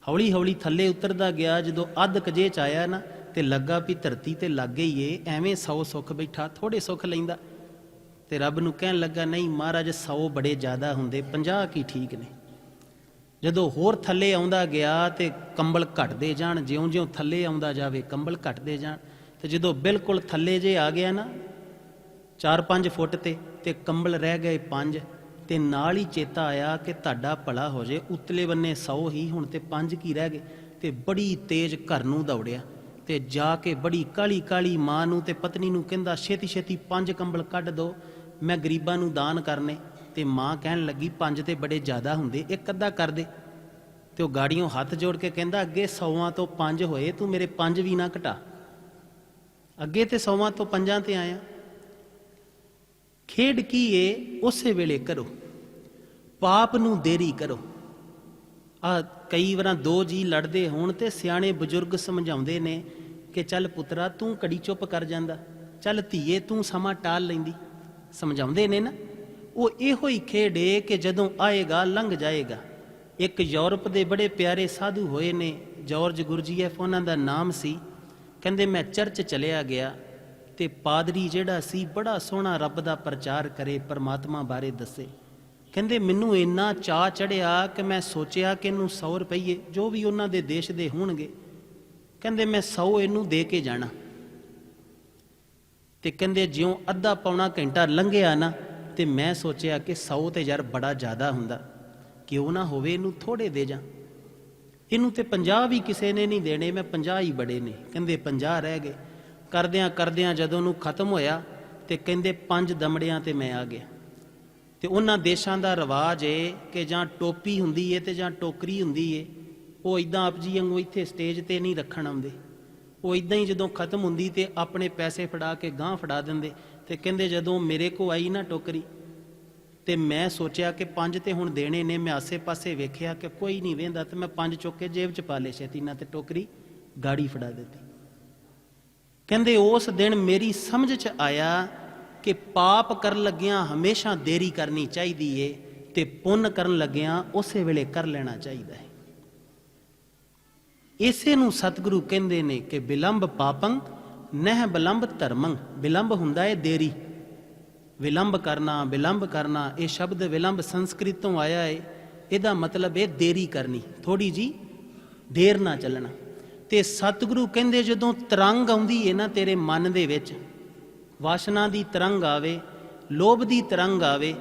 ਹੌਲੀ ਹੌਲੀ ਥੱਲੇ ਉਤਰਦਾ ਗਿਆ, ਜਦੋਂ ਅੱਧ ਕਜੇ ਚ ਆਇਆ ਨਾ ਤੇ ਲੱਗਾ ਵੀ ਧਰਤੀ ਤੇ ਲੱਗ ਹੀ ਏ, ਐਵੇਂ ਸੌ ਸੁੱਖ ਬੈਠਾ ਥੋੜੇ ਸੁੱਖ ਲੈਂਦਾ। ਤੇ ਰੱਬ ਨੂੰ ਕਹਿਣ ਲੱਗਾ, ਨਹੀਂ ਮਹਾਰਾਜ 100 ਬੜੇ ਜ਼ਿਆਦਾ ਹੁੰਦੇ 50 ਕੀ ਠੀਕ ਨੇ? ਜਦੋਂ ਹੋਰ ਥੱਲੇ ਆਉਂਦਾ ਗਿਆ ਤੇ ਕੰਬਲ ਘਟਦੇ ਜਾਣ, ਜਿਉਂ-ਜਿਉਂ ਥੱਲੇ ਆਉਂਦਾ ਜਾਵੇ, ਕੰਬਲ ਘਟਦੇ ਜਾਣ। ਤੇ ਜਦੋਂ ਬਿਲਕੁਲ ਥੱਲੇ ਜੇ ਆ ਗਿਆ ਨਾ 4-5 ਫੁੱਟ ਤੇ ਤੇ ਕੰਬਲ ਰਹਿ ਗਏ 5 ਤੇ ਨਾਲ ਹੀ ਚੇਤਾ ਆਇਆ ਕਿ ਤੁਹਾਡਾ ਭਲਾ ਹੋ ਜੇ, ਉਤਲੇ ਬੰਨੇ 100 ਹੀ ਹੁਣ ਤੇ ਪੰਜ ਕੀ ਰਹਿ ਗਏ, ਤੇ ਬੜੀ ਤੇਜ਼ ਘਰ ਨੂੰ ਦੌੜਿਆ। ਤੇ ਜਾ ਕੇ ਬੜੀ ਕਾਲੀ ਕਾਲੀ ਮਾਂ ਨੂੰ ਤੇ ਪਤਨੀ ਨੂੰ ਕਹਿੰਦਾ, ਛੇਤੀ ਛੇਤੀ ਪੰਜ ਕੰਬਲ ਕੱਢ ਦੋ, ਮੈਂ ਗਰੀਬਾਂ ਨੂੰ ਦਾਨ ਕਰਨੇ। ਤੇ ਮਾਂ ਕਹਿਣ ਲੱਗੀ, ਪੰਜ ਤੇ ਬੜੇ ਜ਼ਿਆਦਾ ਹੁੰਦੇ, ਇੱਕ ਅੱਧਾ ਕਰ ਦੇ। ਤੇ ਉਹ ਗਾੜੀਆਂ ਹੱਥ ਜੋੜ ਕੇ ਕਹਿੰਦਾ, ਅੱਗੇ ਸੌਵਾਂ ਤੋਂ ਪੰਜ ਹੋਏ, ਤੂੰ ਮੇਰੇ ਪੰਜ ਵੀ ਨਾ ਘਟਾ। ਅੱਗੇ ਤੇ ਸੌਵਾਂ ਤੋਂ ਪੰਜਾਂ ਤੇ ਆਇਆ। ਖੇਡ ਕੀ ਏ? ਉਸੇ ਵੇਲੇ ਕਰੋ। ਪਾਪ ਨੂੰ ਦੇਰੀ ਕਰੋ। ਆ ਕਈ ਵਾਰਾਂ ਦੋ ਜੀ ਲੜਦੇ ਹੋਣ ਤੇ ਸਿਆਣੇ ਬਜ਼ੁਰਗ ਸਮਝਾਉਂਦੇ ਨੇ ਕਿ ਚੱਲ ਪੁੱਤਰਾ ਤੂੰ ਕੜੀ ਚੁੱਪ ਕਰ ਜਾਂਦਾ, ਚੱਲ ਧੀਏ ਤੂੰ ਸਮਾਂ ਟਾਲ ਲੈਂਦੀ। ਸਮਝਾਉਂਦੇ ਨੇ ਨਾ? ਉਹ ਇਹੋ ਹੀ ਖੇਡ ਏ ਕਿ ਜਦੋਂ ਆਏਗਾ ਲੰਘ ਜਾਏਗਾ। ਇੱਕ ਯੂਰਪ ਦੇ ਬੜੇ ਪਿਆਰੇ ਸਾਧੂ ਹੋਏ ਨੇ, ਜਾਰਜ ਗੁਰਜੀਐਫ ਉਹਨਾਂ ਦਾ ਨਾਮ ਸੀ। ਕਹਿੰਦੇ, ਮੈਂ ਚਰਚ ਚਲਿਆ ਗਿਆ ਤੇ ਪਾਦਰੀ ਜਿਹੜਾ ਸੀ ਬੜਾ ਸੋਹਣਾ ਰੱਬ ਦਾ ਪ੍ਰਚਾਰ ਕਰੇ ਪਰਮਾਤਮਾ ਬਾਰੇ ਦੱਸੇ। ਕਹਿੰਦੇ, ਮੈਨੂੰ ਇੰਨਾ ਚਾਹ ਚੜਿਆ ਕਿ ਮੈਂ ਸੋਚਿਆ ਕਿ ਇਹਨੂੰ 100 ਰੁਪਏ ਜੋ ਵੀ ਉਹਨਾਂ ਦੇ ਦੇਸ਼ ਦੇ ਹੋਣਗੇ ਕਹਿੰਦੇ ਮੈਂ 100 ਇਹਨੂੰ ਦੇ ਕੇ ਜਾਣਾ। ਤੇ ਕਹਿੰਦੇ ਜਿਉਂ ਅੱਧਾ ਪੌਣਾ ਘੰਟਾ ਲੰਘਿਆ ਨਾ, ਤੇ ਮੈਂ ਸੋਚਿਆ ਕਿ 100 ਤੇ ਯਾਰ ਬੜਾ ਜ਼ਿਆਦਾ ਹੁੰਦਾ। ਕਿਉਂ ਨਾ ਹੋਵੇ ਇਹਨੂੰ ਥੋੜੇ ਦੇ ਜਾ। ਇਹਨੂੰ ਤੇ 50 ਵੀ ਕਿਸੇ ਨੇ ਨਹੀਂ ਦੇਣੇ, ਮੈਂ 50 ਹੀ ਬੜੇ ਨੇ। ਕਹਿੰਦੇ 50 ਰਹਿ ਗਏ। ਕਰਦਿਆਂ ਕਰਦਿਆਂ ਜਦੋਂ ਨੂੰ ਖਤਮ ਹੋਇਆ, ਤੇ ਕਹਿੰਦੇ ਪੰਜ ਦਮੜਿਆਂ ਤੇ ਮੈਂ ਆ ਗਿਆ। ਤੇ ਉਹਨਾਂ ਦੇਸ਼ਾਂ ਦਾ ਰਿਵਾਜ ਏ ਕਿ ਜਾਂ ਟੋਪੀ ਹੁੰਦੀ ਏ ਤੇ ਜਾਂ ਟੋਕਰੀ ਹੁੰਦੀ ਏ। ਉਹ ਇਦਾਂ ਆਪ ਜੀ ਵਾਂਗੂ ਇੱਥੇ ਸਟੇਜ ਤੇ ਨਹੀਂ ਰੱਖਣ ਆਉਂਦੇ। ਉਹ ਇਦਾਂ ਹੀ ਜਦੋਂ ਖਤਮ ਹੁੰਦੀ ਤੇ ਆਪਣੇ ਪੈਸੇ ਫੜਾ ਕੇ ਗਾਂਹ ਫੜਾ ਦਿੰਦੇ ਤੇ ਕਹਿੰਦੇ ਜਦੋਂ ਮੇਰੇ ਕੋ ਆਈ ਨਾ ਟੋਕਰੀ ਤੇ ਮੈਂ ਸੋਚਿਆ ਕਿ ਪੰਜ ਤੇ ਹੁਣ ਦੇਣੇ ਨੇ, ਮੈਂ ਆਸੇ-ਪਾਸੇ ਵੇਖਿਆ ਕਿ ਕੋਈ ਨਹੀਂ ਵੇਂਦਾ ਤੇ ਮੈਂ ਪੰਜ ਚੁੱਕ ਕੇ ਜੇਬ 'ਚ ਪਾ ਲਏ ਛੇਤੀ ਨਾ ਤੇ ਟੋਕਰੀ, ਗਾੜੀ ਫੜਾ ਦਿੱਤੀ। ਕਹਿੰਦੇ ਉਸ ਦਿਨ ਮੇਰੀ ਸਮਝ 'ਚ ਆਇਆ ਕਿ ਪਾਪ ਕਰਨ ਲੱਗਿਆਂ ਹਮੇਸ਼ਾ ਦੇਰੀ ਕਰਨੀ ਚਾਹੀਦੀ ਏ ਤੇ ਪੁੰਨ ਕਰਨ ਲੱਗਿਆਂ ਉਸੇ ਵੇਲੇ ਕਰ ਲੈਣਾ ਚਾਹੀਦਾ ਹੈ ਇਸੇ ਨੂੰ ਸਤਿਗੁਰੂ ਕਹਿੰਦੇ ਨੇ ਕਿ ਬਿਲੰਬ ਪਾਪੰ, ਨਹਿ ਬਿਲੰਬ ਧਰਮੰ। ਬਿਲੰਬ ਹੁੰਦਾ ਹੈ ਦੇਰੀ। ਵਿਲੰਬ ਕਰਨਾ ਵਿਲੰਬ ਕਰਨਾ, ਇਹ ਸ਼ਬਦ ਵਿਲੰਬ ਸੰਸਕ੍ਰਿਤ ਤੋਂ ਆਇਆ ਹੈ ਇਹਦਾ ਮਤਲਬ ਹੈ ਦੇਰੀ ਕਰਨੀ। ਥੋੜੀ ਜੀ ਦੇਰ ਨਾ ਚੱਲਣਾ। ਤੇ ਸਤਿਗੁਰੂ ਕਹਿੰਦੇ ਜਦੋਂ ਤਰੰਗ ਆਉਂਦੀ ਹੈ ਨਾ ਤੇਰੇ ਮਨ ਦੇ ਵਿੱਚ, ਵਾਸ਼ਨਾ ਦੀ ਤਰੰਗ ਆਵੇ, ਲੋਭ ਦੀ ਤਰੰਗ ਆਵੇ,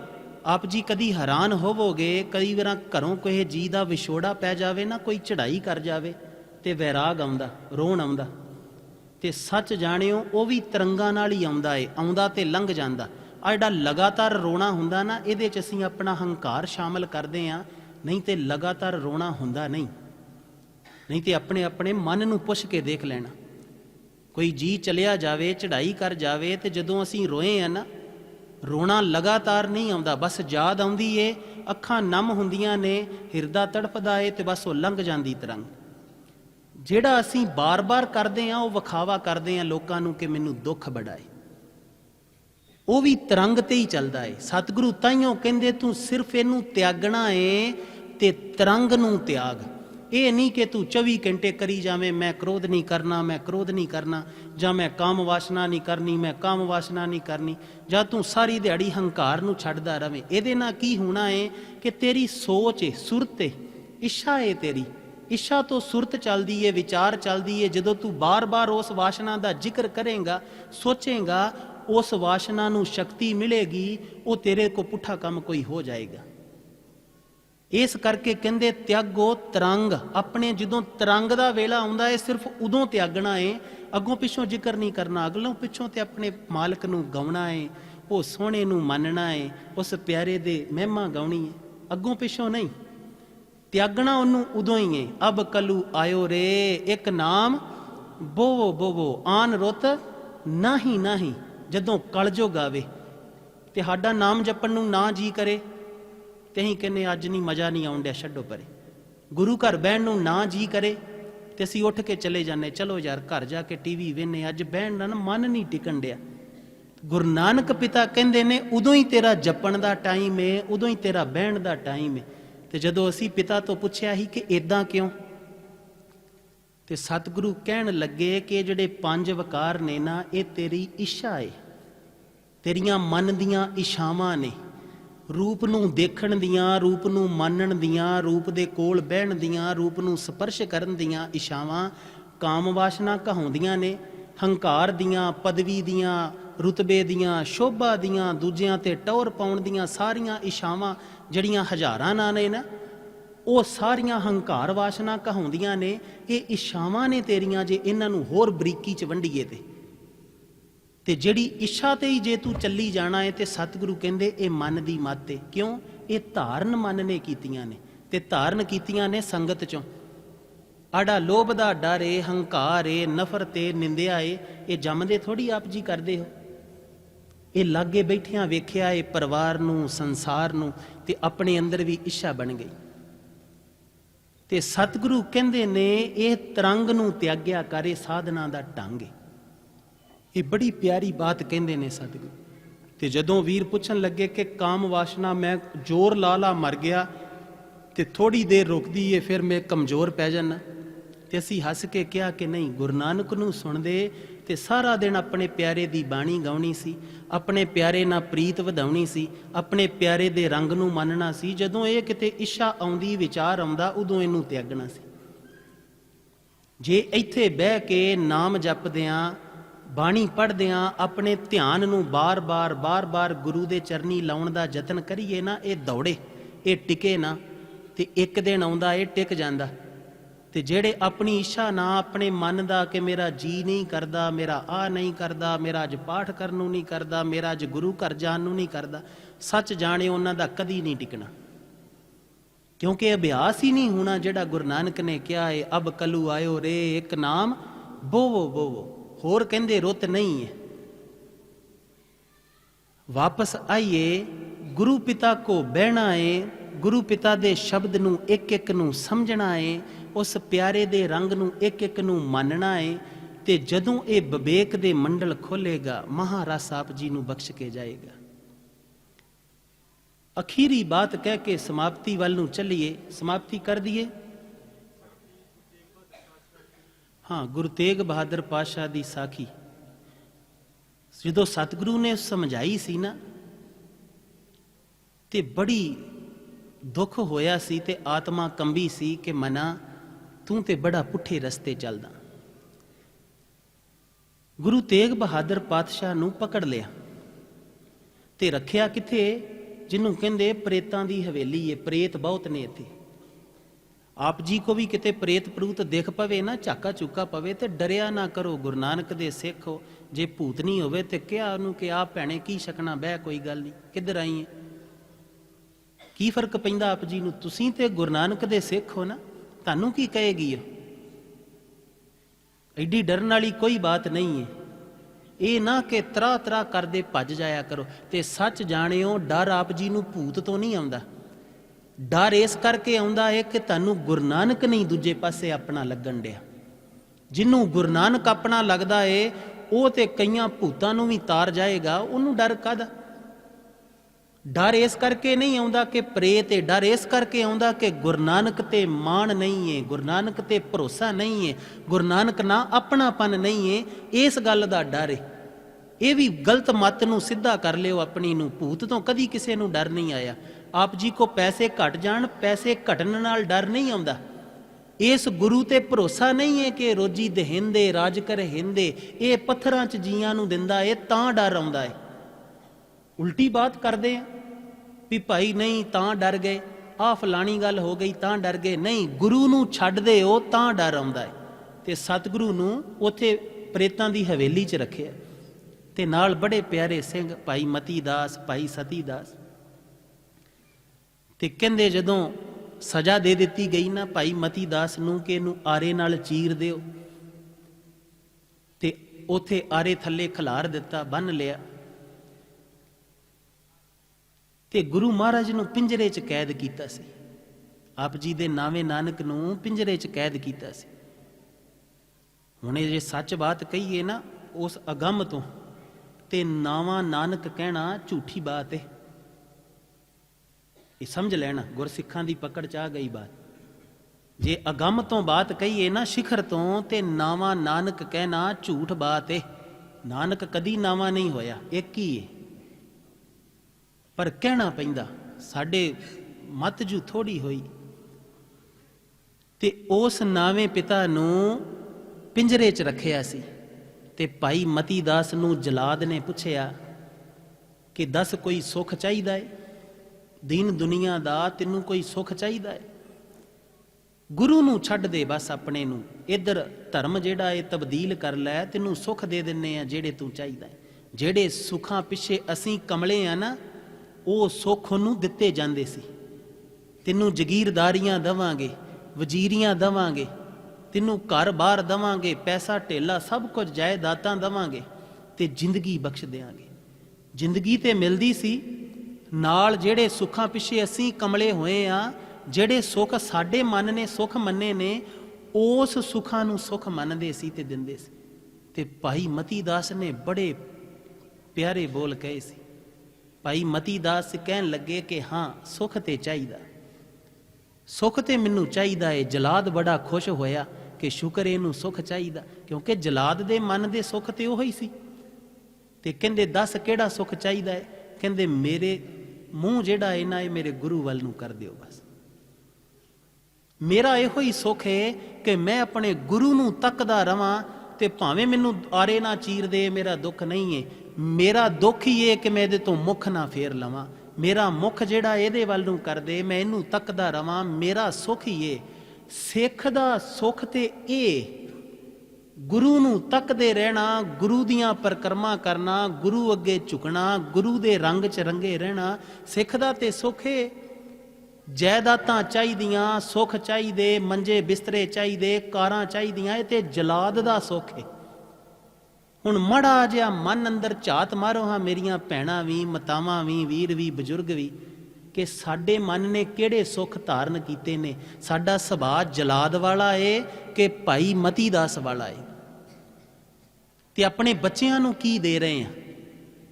ਆਪ ਜੀ ਕਦੀ ਹੈਰਾਨ ਹੋਵੋਗੇ, ਕਈ ਵਾਰਾਂ ਘਰੋਂ ਕੋਈ ਜੀ ਦਾ ਵਿਛੋੜਾ ਪੈ ਜਾਵੇ ਨਾ ਕੋਈ ਚੜ੍ਹਾਈ ਕਰ ਜਾਵੇ। ਤੇ ਵੈਰਾਗ ਆਉਂਦਾ, ਰੋਣ ਆਉਂਦਾ। ਤੇ ਸੱਚ ਜਾਣਿਓ, ਉਹ ਵੀ ਤਰੰਗਾਂ ਨਾਲ ਹੀ ਆਉਂਦਾ ਏ, ਆਉਂਦਾ ਤੇ ਲੰਘ ਜਾਂਦਾ। ਆ ਜਿਹੜਾ ਲਗਾਤਾਰ ਰੋਣਾ ਹੁੰਦਾ ਨਾ, ਇਹਦੇ 'ਚ ਅਸੀਂ ਆਪਣਾ ਹੰਕਾਰ ਸ਼ਾਮਲ ਕਰਦੇ ਆ, ਨਹੀਂ ਤੇ ਲਗਾਤਾਰ ਰੋਣਾ ਹੁੰਦਾ ਨਹੀਂ। ਨਹੀਂ ਤੇ ਆਪਣੇ ਆਪਣੇ ਮਨ ਨੂੰ ਪੁੱਛ ਕੇ ਦੇਖ ਲੈਣਾ। ਕੋਈ ਜੀ ਚਲਿਆ ਜਾਵੇ, ਚੜ੍ਹਾਈ ਕਰ ਜਾਵੇ, ਤੇ ਜਦੋਂ ਅਸੀਂ ਰੋਏ ਆ ਨਾ, ਰੋਣਾ ਲਗਾਤਾਰ ਨਹੀਂ ਆਉਂਦਾ, ਬਸ ਯਾਦ ਆਉਂਦੀ ਏ, ਅੱਖਾਂ ਨਮ ਹੁੰਦੀਆਂ ਨੇ, ਹਿਰਦਾ ਤੜਪਦਾ ਏ ਤੇ ਬਸ ਉਹ ਲੰਘ ਜਾਂਦੀ ਤਰੰਗ। ਜਿਹੜਾ ਅਸੀਂ ਬਾਰ-ਬਾਰ ਕਰਦੇ ਆ ਉਹ ਵਿਖਾਵਾ ਕਰਦੇ ਆ ਲੋਕਾਂ ਨੂੰ ਕਿ ਮੈਨੂੰ ਦੁੱਖ ਬੜਾ ਏ। ਉਹ ਵੀ ਤਰੰਗ ਤੇ ਹੀ ਚੱਲਦਾ ਏ। ਸਤਿਗੁਰੂ ਤਾਈਓ ਕਹਿੰਦੇ, ਤੂੰ ਸਿਰਫ ਇਹਨੂੰ ਤਿਆਗਣਾ ਏ ਤੇ ਤਰੰਗ ਨੂੰ ਤਿਆਗ। ਇਹ ਨਹੀਂ ਕਿ ਤੂੰ 24 ਘੰਟੇ ਕਰੀ ਜਾਵੇਂ, ਮੈਂ ਕ੍ਰੋਧ ਨਹੀਂ ਕਰਨਾ, ਮੈਂ ਕ੍ਰੋਧ ਨਹੀਂ ਕਰਨਾ, ਜਾਂ ਮੈਂ ਕਾਮ ਵਾਸਨਾ ਨਹੀਂ ਕਰਨੀ, ਮੈਂ ਕਾਮ ਵਾਸਨਾ ਨਹੀਂ ਕਰਨੀ, ਜਾਂ ਤੂੰ ਸਾਰੀ ਦਿਹਾੜੀ ਹੰਕਾਰ ਨੂੰ ਛੱਡਦਾ ਰਵੇਂ। ਇਹਦੇ ਨਾਲ ਕੀ ਹੋਣਾ ਏ ਕਿ ਤੇਰੀ ਸੋਚ ਏ, ਸੁਰਤ ਏ, ਇੱਛਾ ਏ ਤੇਰੀ। ਇੱਛਾ ਤੋਂ ਸੁਰਤ ਚੱਲਦੀ ਏ, ਵਿਚਾਰ ਚੱਲਦੀ ਏ, ਜਦੋਂ ਤੂੰ ਬਾਰ-ਬਾਰ ਉਸ ਵਾਸ਼ਨਾ ਦਾ ਜ਼ਿਕਰ ਕਰੇਂਗਾ, ਸੋਚੇਂਗਾ, ਉਸ ਵਾਸ਼ਨਾ ਨੂੰ ਸ਼ਕਤੀ ਮਿਲੇਗੀ, ਉਹ ਤੇਰੇ ਕੋ ਪੁੱਠਾ ਕੰਮ ਕੋਈ ਹੋ ਜਾਏਗਾ। ਇਸ ਕਰਕੇ ਕਹਿੰਦੇ, ਤਿਆਗੋ ਤਰੰਗ। ਆਪਣੇ ਜਦੋਂ ਤਰੰਗ ਦਾ ਵੇਲਾ ਆਉਂਦਾ ਏ, ਸਿਰਫ ਉਦੋਂ ਤਿਆਗਣਾ ਏ, ਅੱਗੋਂ ਪਿੱਛੋਂ ਜ਼ਿਕਰ ਨਹੀਂ ਕਰਨਾ, ਅਗਲੋਂ ਪਿੱਛੋਂ ਤੇ ਆਪਣੇ ਮਾਲਕ ਨੂੰ ਗਾਉਣਾ ਏ, ਉਹ ਸੋਹਣੇ ਨੂੰ ਮੰਨਣਾ ਏ, ਉਸ ਪਿਆਰੇ ਦੇ ਮਹਿਮਾ ਗਾਉਣੀ ਏ, ਅੱਗੋਂ ਪਿੱਛੋਂ ਨਹੀਂ। ਤਿਆਗਣਾ ਉਹਨੂੰ ਉਦੋਂ ਹੀ ਏ। ਅਬ ਕਲੂ ਆਇਓ ਰੇ, ਇੱਕ ਨਾਮ, ਬੋਵੋ ਬੋਵੋ, ਆਨ ਰੁੱਤ, ਨਹੀਂ ਨਹੀਂ, ਜਦੋਂ ਕਲਜੋ ਗਾਵੇ। ਤੇ ਸਾਡਾ ਨਾਮ ਜਪਣ ਨੂੰ ਨਾ ਜੀ ਕਰੇ ਤੇ ਅਸੀਂ ਕਹਿੰਨੇ ਅੱਜ ਨਹੀਂ ਮਜ਼ਾ ਨਹੀਂ ਆਉਣ ਡਿਆ, ਛੱਡੋ ਪਰੇ। ਗੁਰੂ ਘਰ ਬਹਿਣ ਨੂੰ ਨਾ ਜੀ ਕਰੇ, ਤੇ ਅਸੀਂ ਉੱਠ ਕੇ ਚਲੇ ਜਾਂਦੇ, ਚਲੋ ਯਾਰ ਘਰ ਜਾ ਕੇ ਟੀਵੀ ਵੇਨੇ ਅੱਜ ਬਹਿਣ ਨਾਲ ਮਨ ਨਹੀਂ ਟਿਕਣ ਡਿਆ। ਗੁਰੂ ਨਾਨਕ ਪਿਤਾ ਕਹਿੰਦੇ ਨੇ, ਉਦੋਂ ਹੀ ਤੇਰਾ ਜਪਣ ਦਾ ਟਾਈਮ ਏ, ਉਦੋਂ ਹੀ ਤੇਰਾ ਬਹਿਣ ਦਾ ਟਾਈਮ ਏ। ਤੇ ਜਦੋਂ ਅਸੀਂ ਪਿਤਾ ਤੋਂ ਪੁੱਛਿਆ ਸੀ ਕਿ ਇਦਾਂ ਕਿਉਂ, ਤੇ ਸਤਿਗੁਰੂ ਕਹਿਣ ਲੱਗੇ ਕਿ ਜਿਹੜੇ ਪੰਜ ਵਕਾਰ ਨੇ ਨਾ, ਇਹ ਤੇਰੀ ਇੱਛਾ ਏ। ਤੇਰੀਆਂ ਮਨ ਦੀਆਂ ਇਸ਼ਾਵਾਂ ਨੇ। ਰੂਪ ਨੂੰ ਦੇਖਣ ਦੀਆਂ, ਰੂਪ ਨੂੰ ਮੰਨਣ ਦੀਆਂ, ਰੂਪ ਦੇ ਕੋਲ ਬਹਿਣ ਦੀਆਂ, ਰੂਪ ਨੂੰ ਸਪਰਸ਼ ਕਰਨ ਦੀਆਂ ਇਸ਼ਾਵਾਂ ਕਾਮ ਵਾਸ਼ਨਾ ਕਹਾਉਂਦੀਆਂ ਨੇ, ਹੰਕਾਰ ਦੀਆਂ, ਪਦਵੀ ਦੀਆਂ ਰੁਤਬੇ ਦੀਆਂ, ਸ਼ੋਭਾ ਦੀਆਂ, ਦੂਜਿਆਂ ਤੇ ਟੌਰ ਪਾਉਣ ਦੀਆਂ ਸਾਰੀਆਂ ਇਸ਼ਾਵਾਂ ਜਿਹੜੀਆਂ ਹਜ਼ਾਰਾਂ ਨਾਲ ਨੇ ਨਾ, ਉਹ ਸਾਰੀਆਂ ਹੰਕਾਰ ਵਾਸ਼ਨਾ ਕਹਾਉਂਦੀਆਂ ਨੇ, ਇਹ ਇਸ਼ਾਵਾਂ ਨੇ ਤੇਰੀਆਂ ਜੇ ਇਹਨਾਂ ਨੂੰ ਹੋਰ ਬਰੀਕੀ ਚ ਵੰਡੀਏ ਤੇ। ਤੇ ਜਿਹੜੀ ਇੱਛਾ ਤੇ ਹੀ ਜੇ ਤੂੰ ਚੱਲੀ ਜਾਣਾ ਹੈ ਤੇ ਸਤਿਗੁਰੂ ਕਹਿੰਦੇ ਇਹ ਮਨ ਦੀ ਮੱਤ ਹੈ ਕਿਉਂ? ਇਹ ਧਾਰਨ ਮਨ ਨੇ ਕੀਤੀਆਂ ਨੇ ਤੇ ਧਾਰਨ ਕੀਤੀਆਂ ਨੇ ਸੰਗਤ ਚੋਂ। ਆੜਾ ਲੋਭ ਦਾ ਡਰ ਏ, ਹੰਕਾਰ ਏ, ਨਫ਼ਰਤ ਏ, ਨਿੰਦਿਆ ਏ, ਇਹ ਜੰਮਦੇ ਥੋੜੀ ਆਪ ਜੀ ਕਰਦੇ ਹੋ। ਇਹ ਲਾਗੇ ਬੈਠਿਆਂ ਵੇਖਿਆ ਇਹ ਪਰਿਵਾਰ ਨੂੰ, ਸੰਸਾਰ ਨੂੰ ਤੇ ਆਪਣੇ ਅੰਦਰ ਵੀ ਇੱਛਾ ਬਣ ਗਈ। ਤੇ ਸਤਿਗੁਰੂ ਕਹਿੰਦੇ ਨੇ, ਇਹ ਤਰੰਗ ਨੂੰ ਤਿਆਗਿਆ ਕਰੇ ਸਾਧਨਾ ਦਾ ਢੰਗ ਇਹ ਬੜੀ ਪਿਆਰੀ ਬਾਤ ਕਹਿੰਦੇ ਨੇ ਸਤਿਗੁਰੂ। ਤੇ ਜਦੋਂ ਵੀਰ ਪੁੱਛਣ ਲੱਗੇ ਕਿ ਕਾਮ ਵਾਸ਼ਨਾ, ਮੈਂ ਜ਼ੋਰ ਲਾ ਲਾ ਮਰ ਗਿਆ, ਤੇ ਥੋੜੀ ਦੇਰ ਰੁਕਦੀ ਏ, ਫਿਰ ਮੈਂ ਕਮਜ਼ੋਰ ਪੈ ਜਾਣਾ ਤੇ ਅਸੀਂ ਹੱਸ ਕੇ ਕਿਹਾ ਕਿ ਨਹੀਂ, ਗੁਰੂ ਨਾਨਕ ਨੂੰ ਸੁਣਦੇ ਤੇ ਸਾਰਾ ਦਿਨ ਆਪਣੇ ਪਿਆਰੇ ਦੀ ਬਾਣੀ ਗਾਉਣੀ ਸੀ, ਆਪਣੇ ਪਿਆਰੇ ਨਾਲ ਪ੍ਰੀਤ ਵਧਾਉਣੀ ਸੀ, ਆਪਣੇ ਪਿਆਰੇ ਦੇ ਰੰਗ ਨੂੰ ਮੰਨਣਾ ਸੀ। ਜਦੋਂ ਇਹ ਕਿਤੇ ਇੱਛਾ ਆਉਂਦੀ, ਵਿਚਾਰ ਆਉਂਦਾ, ਉਦੋਂ ਇਹਨੂੰ ਤਿਆਗਣਾ ਸੀ। ਜੇ ਇੱਥੇ ਬਹਿ ਕੇ ਨਾਮ ਜਪਦਿਆਂ, ਬਾਣੀ ਪੜ੍ਹਦਿਆਂ, ਆਪਣੇ ਧਿਆਨ ਨੂੰ ਬਾਰ-ਬਾਰ ਬਾਰ-ਬਾਰ ਗੁਰੂ ਦੇ ਚਰਨੀ ਲਾਉਣ ਦਾ ਯਤਨ ਕਰੀਏ ਨਾ, ਇਹ ਦੌੜੇ, ਇਹ ਟਿਕੇ ਨਾ, ਤੇ ਇੱਕ ਦਿਨ ਆਉਂਦਾ, ਇਹ ਟਿਕ ਜਾਂਦਾ। ਤੇ ਜਿਹੜੇ ਆਪਣੀ ਇੱਛਾ ਨਾ ਆਪਣੇ ਮਨ ਦਾ ਕਿ ਮੇਰਾ ਜੀ ਨਹੀਂ ਕਰਦਾ, ਮੇਰਾ ਆ ਨਹੀਂ ਕਰਦਾ, ਮੇਰਾ ਅੱਜ ਪਾਠ ਕਰਨ ਨੂੰ ਨਹੀਂ ਕਰਦਾ, ਮੇਰਾ ਅੱਜ ਗੁਰੂ ਘਰ ਜਾਣ ਨੂੰ ਨਹੀਂ ਕਰਦਾ, ਸੱਚ ਜਾਣੇ ਉਹਨਾਂ ਦਾ ਕਦੀ ਨਹੀਂ ਟਿਕਣਾ। ਕਿਉਂਕਿ ਅਭਿਆਸ ਹੀ ਨਹੀਂ ਹੋਣਾ ਜਿਹੜਾ ਗੁਰੂ ਨਾਨਕ ਨੇ ਕਿਹਾ ਏ, ਅਬ ਕਲੂ ਆਇਓ ਰੇ ਇੱਕ ਨਾਮ ਬੋਵੋ ਬੋਵੋ ਹੋਰ ਕਹਿੰਦੇ ਰੁੱਤ ਨਹੀਂ ਹੈ ਵਾਪਸ ਆਈਏ, ਗੁਰੂ ਪਿਤਾ ਕੋ ਬਹਿਣਾ ਏ, ਗੁਰੂ ਪਿਤਾ ਦੇ ਸ਼ਬਦ ਨੂੰ ਇੱਕ ਇੱਕ ਨੂੰ ਸਮਝਣਾ ਏ ਉਸ ਪਿਆਰੇ ਦੇ ਰੰਗ ਨੂੰ ਇੱਕ ਇੱਕ ਨੂੰ ਮੰਨਣਾ ਏ ਤੇ ਜਦੋਂ ਇਹ ਵਿਵੇਕ ਦੇ ਮੰਡਲ ਖੋਲੇਗਾ ਮਹਾਰਾਜ ਆਪ ਜੀ ਨੂੰ ਬਖਸ਼ ਕੇ ਜਾਏਗਾ। ਅਖੀਰੀ ਬਾਤ ਕਹਿ ਕੇ ਸਮਾਪਤੀ ਵੱਲ ਨੂੰ ਚੱਲੀਏ। ਸਮਾਪਤੀ ਕਰ ਦਈਏ? ਹਾਂ, ਗੁਰੂ ਤੇਗ ਬਹਾਦਰ ਪਾਤਸ਼ਾਹ ਦੀ ਸਾਖੀ। ਜਦੋਂ ਸਤਿਗੁਰੂ ਨੇ ਸਮਝਾਈ ਸੀ ਨਾ, ਤੇ ਬੜੀ ਦੁੱਖ ਹੋਇਆ ਸੀ ਤੇ ਆਤਮਾ ਕੰਬੀ ਸੀ ਕਿ ਮਨਾ ਤੂੰ ਤੇ ਬੜਾ ਪੁੱਠੇ ਰਸਤੇ ਚੱਲਦਾ। ਗੁਰੂ ਤੇਗ ਬਹਾਦਰ ਪਾਤਸ਼ਾਹ ਨੂੰ ਪਕੜ ਲਿਆ ਤੇ ਰੱਖਿਆ ਕਿੱਥੇ? ਜਿਹਨੂੰ ਕਹਿੰਦੇ ਪ੍ਰੇਤਾਂ ਦੀ ਹਵੇਲੀ ਏ, ਪ੍ਰੇਤ ਬਹੁਤ ਨੇ ਇੱਥੇ। ਆਪ ਜੀ ਕੋ ਵੀ ਕਿਤੇ ਪ੍ਰੇਤ ਪ੍ਰੂਤ ਦਿਖ ਪਵੇ, ਨਾ ਝਾਕਾ ਚੁੱਕਾ ਪਵੇ ਤੇ ਡਰਿਆ ਨਾ ਕਰੋ, ਗੁਰੂ ਨਾਨਕ ਦੇ ਸਿੱਖ ਹੋ। ਜੇ ਭੂਤ ਨਹੀਂ ਹੋਵੇ ਤੇ ਕਿਹਾ ਉਹਨੂੰ ਕਿ ਆ ਭੈਣੇ ਕੀ ਛਕਣਾ, ਬਹਿ ਕੋਈ ਗੱਲ ਨਹੀਂ, ਕਿੱਧਰ ਆਈ ਹੈ ਕੀ ਫ਼ਰਕ ਪੈਂਦਾ ਆਪ ਜੀ ਨੂੰ? ਤੁਸੀਂ ਤੇ ਗੁਰੂ ਨਾਨਕ ਦੇ ਸਿੱਖ ਹੋ ਨਾ। ਤੁਹਾਨੂੰ ਕੀ ਕਹੇਗੀ ਉਹ? ਐਡੀ ਡਰਨ ਵਾਲੀ ਕੋਈ ਬਾਤ ਨਹੀਂ ਹੈ। ਇਹ ਨਾ ਕਿ ਤਰਾ ਤਰਾ ਕਰਦੇ ਭੱਜ ਜਾਇਆ ਕਰੋ ਤੇ ਸੱਚ ਜਾਣਿਓ, ਡਰ ਆਪ ਜੀ ਨੂੰ ਭੂਤ ਤੋਂ ਨਹੀਂ ਆਉਂਦਾ। ਡਰ ਇਸ ਕਰਕੇ ਆਉਂਦਾ ਹੈ ਕਿ ਤੁਹਾਨੂੰ ਗੁਰੂ ਨਾਨਕ ਨਹੀਂ ਦੂਜੇ ਪਾਸੇ ਆਪਣਾ ਲੱਗਣ ਡਿਆ। ਜਿਹਨੂੰ ਗੁਰੂ ਨਾਨਕ ਆਪਣਾ ਲੱਗਦਾ ਏ, ਉਹ ਤੇ ਕਈਆਂ ਭੂਤਾਂ ਨੂੰ ਵੀ ਤਾਰ ਜਾਏਗਾ, ਉਹਨੂੰ ਡਰ ਕਾਦਾ ਡਰ ਇਸ ਕਰਕੇ ਨਹੀਂ ਆਉਂਦਾ ਕਿ ਪ੍ਰੇਤ ਹੈ ਡਰ ਇਸ ਕਰਕੇ ਆਉਂਦਾ ਕਿ ਗੁਰੂ ਨਾਨਕ ਤੇ ਮਾਣ ਨਹੀਂ ਹੈ ਗੁਰੂ ਨਾਨਕ ਤੇ ਭਰੋਸਾ ਨਹੀਂ ਹੈ ਗੁਰੂ ਨਾਨਕ ਨਾ ਆਪਣਾਪਨ ਨਹੀਂ ਹੈ ਇਸ ਗੱਲ ਦਾ ਡਰ ਹੈ ਇਹ ਵੀ ਗਲਤ ਮਤ ਨੂੰ ਸਿੱਧਾ ਕਰ ਲਿਓ ਆਪਣੀ ਨੂੰ, ਭੂਤ ਤੋਂ ਕਦੀ ਕਿਸੇ ਨੂੰ ਡਰ ਨਹੀਂ ਆਇਆ। ਆਪ ਜੀ ਕੋ ਪੈਸੇ ਘਟ ਜਾਣ, ਪੈਸੇ ਘਟਣ ਨਾਲ ਡਰ ਨਹੀਂ ਆਉਂਦਾ। ਇਸ ਗੁਰੂ ਤੇ ਭਰੋਸਾ ਨਹੀਂ ਹੈ ਕਿ ਰੋਜੀ ਦਹਿੰਦੇ, ਰਾਜ ਕਰ ਹਿੰਦੇ, ਇਹ ਪੱਥਰਾਂ 'ਚ ਜੀਆਂ ਨੂੰ ਦਿੰਦਾ ਏ, ਤਾਂ ਡਰ ਆਉਂਦਾ ਏ। ਉਲਟੀ ਬਾਤ ਕਰਦੇ ਆ, ਵੀ ਭਾਈ ਨਹੀਂ ਤਾਂ ਡਰ ਗਏ ਆ ਫਲਾਣੀ ਗੱਲ ਹੋ ਗਈ ਤਾਂ ਡਰ ਗਏ, ਨਹੀਂ ਗੁਰੂ ਨੂੰ ਛੱਡਦੇ ਹੋ ਤਾਂ ਡਰ ਆਉਂਦਾ ਹੈ। ਤੇ ਸਤਿਗੁਰੂ ਨੂੰ ਉਥੇ ਪ੍ਰੇਤਾਂ ਦੀ ਹਵੇਲੀ 'ਚ ਰੱਖਿਆ ਤੇ ਨਾਲ ਬੜੇ ਪਿਆਰੇ ਸਿੰਘ, ਭਾਈ ਮਤੀ ਦਾਸ, ਭਾਈ ਸਤੀ ਦਾਸ। ਤੇ ਕਹਿੰਦੇ ਜਦੋਂ ਸਜ਼ਾ ਦੇ ਦਿੱਤੀ ਗਈ ਨਾ, ਭਾਈ ਮਤੀ ਦਾਸ ਨੂੰ ਕਿ ਇਹਨੂੰ ਆਰੇ ਨਾਲ ਚੀਰ ਦਿਓ। ਤੇ ਉਥੇ ਆਰੇ ਥੱਲੇ ਖਿਲਾਰ ਦਿੱਤਾ ਬੰਨ ਲਿਆ। ਤੇ ਗੁਰੂ ਮਹਾਰਾਜ ਨੂੰ ਪਿੰਜਰੇ 'ਚ ਕੈਦ ਕੀਤਾ ਸੀ। ਆਪ ਜੀ ਦੇ ਨਾਵੇਂ ਨਾਨਕ ਨੂੰ ਪਿੰਜਰੇ 'ਚ ਕੈਦ ਕੀਤਾ ਸੀ। ਹੁਣ ਇਹ ਜੇ ਸੱਚ ਬਾਤ ਕਹੀਏ ਨਾ, ਉਸ ਅਗੰਮ ਤੋਂ ਤੇ ਨਾਵਾਂ ਨਾਨਕ ਕਹਿਣਾ ਝੂਠੀ ਬਾਤ ਹੈ ਇਹ ਸਮਝ ਲੈਣਾ, ਗੁਰਸਿੱਖਾਂ ਦੀ ਪਕੜ ਚ ਆ ਗਈ ਬਾਤ। ਜੇ ਅਗੰਮ ਤੋਂ ਬਾਤ ਕਹੀਏ ਨਾ, ਸਿਖਰ ਤੋਂ ਤੇ ਨਾਵਾਂ ਨਾਨਕ ਕਹਿਣਾ ਝੂਠ ਬਾਤ ਹੈ ਨਾਨਕ ਕਦੀ ਨਾਵਾਂ ਨਹੀਂ ਹੋਇਆ, ਇੱਕ ਹੀ ਹੈ ਪਰ ਕਹਿਣਾ ਪੈਂਦਾ, ਸਾਡੇ ਮਤ ਜੂ ਥੋੜੀ ਹੋਈ। ਤੇ ਉਸ ਨਾਵੇਂ ਪਿਤਾ ਨੂੰ ਪਿੰਜਰੇ 'ਚ ਰੱਖਿਆ ਸੀ ਤੇ ਭਾਈ ਮਤੀ ਦਾਸ ਨੂੰ ਜਲਾਦ ਨੇ ਪੁੱਛਿਆ ਕਿ ਦੱਸ ਕੋਈ ਸੁੱਖ ਚਾਹੀਦਾ ਹੈ ਦੀਨ ਦੁਨੀਆ ਦਾ ਤੈਨੂੰ ਕੋਈ ਸੁੱਖ ਚਾਹੀਦਾ ਹੈ ਗੁਰੂ ਨੂੰ ਛੱਡ ਦੇ ਬਸ ਆਪਣੇ ਨੂੰ। ਇਧਰ ਧਰਮ ਜਿਹੜਾ ਇਹ ਤਬਦੀਲ ਕਰ ਲੈ, ਤੈਨੂੰ ਸੁੱਖ ਦੇ ਦਿੰਨੇ ਆ ਜਿਹੜੇ ਤੂੰ ਚਾਹੀਦਾ ਜਿਹੜੇ ਸੁੱਖਾਂ ਪਿੱਛੇ ਅਸੀਂ ਕਮਲੇ ਆ ਨਾ ਉਹ ਸੁੱਖ ਉਹਨੂੰ ਦਿੱਤੇ ਜਾਂਦੇ ਸੀ। ਤੈਨੂੰ ਜ਼ਗੀਰਦਾਰੀਆਂ ਦਵਾਂਗੇ, ਵਜ਼ੀਰੀਆਂ ਦਵਾਂਗੇ, ਤੈਨੂੰ ਘਰ-ਬਾਰ ਦਵਾਂਗੇ, ਪੈਸਾ, ਢੇਲਾ, ਸਭ ਕੁਝ, ਜਾਇਦਾਦਾਂ ਦਵਾਂਗੇ ਤੇ ਜ਼ਿੰਦਗੀ ਬਖਸ਼ ਦੇਾਂਗੇ ਜ਼ਿੰਦਗੀ ਤੇ ਮਿਲਦੀ ਸੀ, ਨਾਲ ਜਿਹੜੇ ਸੁੱਖਾਂ ਪਿੱਛੇ ਅਸੀਂ ਕਮਲੇ ਹੋਏ ਆ, ਜਿਹੜੇ ਸੁੱਖ ਸਾਡੇ ਮਨ ਨੇ ਸੁੱਖ ਮੰਨੇ ਨੇ, ਉਸ ਸੁੱਖਾਂ ਨੂੰ ਸੁੱਖ ਮੰਨਦੇ ਸੀ ਤੇ ਦਿੰਦੇ ਸੀ। ਤੇ ਭਾਈ ਮਤੀ ਦਾਸ ਨੇ ਬੜੇ ਪਿਆਰੇ ਬੋਲ ਕਹੇ ਸੀ ਭਾਈ ਮਤੀ ਦਾਸ ਕਹਿਣ ਲੱਗੇ ਕਿ ਹਾਂ, ਸੁੱਖ ਤੇ ਚਾਹੀਦਾ। ਸੁੱਖ ਤੇ ਮੈਨੂੰ ਚਾਹੀਦਾ ਏ, ਜਲਾਦ ਬੜਾ ਖੁਸ਼ ਹੋਇਆ ਕਿ ਸ਼ੁਕਰ ਇਹਨੂੰ ਸੁੱਖ ਚਾਹੀਦਾ, ਕਿਉਂਕਿ ਜਲਾਦ ਦੇ ਮਨ ਦੇ ਸੁੱਖ ਤੇ ਉਹੀ ਸੀ। ਤੇ ਕਹਿੰਦੇ, ਦੱਸ ਕਿਹੜਾ ਸੁੱਖ ਚਾਹੀਦਾ ਏ? ਕਹਿੰਦੇ, ਮੇਰੇ ਮੂੰਹ ਜਿਹੜਾ ਏ ਨਾ, ਇਹ ਮੇਰੇ ਗੁਰੂ ਵੱਲ ਨੂੰ ਕਰ ਦਿਓ ਬਸ। ਮੇਰਾ ਇਹੋ ਹੀ ਸੁੱਖ ਏ ਕਿ ਮੈਂ ਆਪਣੇ ਗੁਰੂ ਨੂੰ ਤੱਕਦਾ ਰਵਾਂ ਤੇ ਭਾਵੇਂ ਮੈਨੂੰ ਆਰੇ ਨਾ ਚੀਰ ਦੇ ਮੇਰਾ ਦੁੱਖ ਨਹੀਂ ਏ। ਮੇਰਾ ਦੁੱਖ ਹੀ ਏ ਕਿ ਮੈਂ ਇਹਦੇ ਤੋਂ ਮੁਖ ਨਾ ਫੇਰ ਲਵਾਂ। ਮੇਰਾ ਮੁਖ ਜਿਹੜਾ ਇਹਦੇ ਵੱਲ ਨੂੰ ਕਰਦੇ, ਮੈਂ ਇਹਨੂੰ ਤੱਕਦਾ ਰਵਾਂ। ਮੇਰਾ ਸੁੱਖ ਹੀ ਏ ਸਿੱਖ ਦਾ ਸੁੱਖ ਤੇ ਇਹ। ਗੁਰੂ ਨੂੰ ਤੱਕਦੇ ਰਹਿਣਾ, ਗੁਰੂ ਦੀਆਂ ਪਰਕਰਮਾ ਕਰਨਾ, ਗੁਰੂ ਅੱਗੇ ਝੁਕਣਾ, ਗੁਰੂ ਦੇ ਰੰਗ 'ਚ ਰੰਗੇ ਰਹਿਣਾ। ਸਿੱਖ ਦਾ ਤੇ ਸੁੱਖ ਏ। ਜਾਇਦਾਦਾਂ ਚਾਹੀਦੀਆਂ, ਸੁੱਖ ਚਾਹੀਦੇ, ਮੰਜੇ ਬਿਸਤਰੇ ਚਾਹੀਦੇ, ਕਾਰਾਂ ਚਾਹੀਦੀਆਂ, ਇਹ ਤੇ ਜਲਾਦ ਦਾ ਸੁੱਖ ਹੈ ਹੁਣ ਮੜਾ ਜਿਹਾ ਮਨ ਅੰਦਰ ਝਾਤ ਮਾਰੋ, ਹਾਂ, ਮੇਰੀਆਂ ਭੈਣਾਂ ਵੀ, ਮਤਾਵਾਂ ਵੀ, ਵੀਰ ਵੀ, ਬਜ਼ੁਰਗ ਵੀ, ਕਿ ਸਾਡੇ ਮਨ ਨੇ ਕਿਹੜੇ ਸੁੱਖ ਧਾਰਨ ਕੀਤੇ ਨੇ? ਸਾਡਾ ਸੁਭਾਅ ਜਲਾਦ ਵਾਲਾ ਏ ਕਿ ਭਾਈ ਮਤੀ ਦਾਸ ਵਾਲਾ ਏ? ਤੇ ਆਪਣੇ ਬੱਚਿਆਂ ਨੂੰ ਕੀ ਦੇ ਰਹੇ ਆ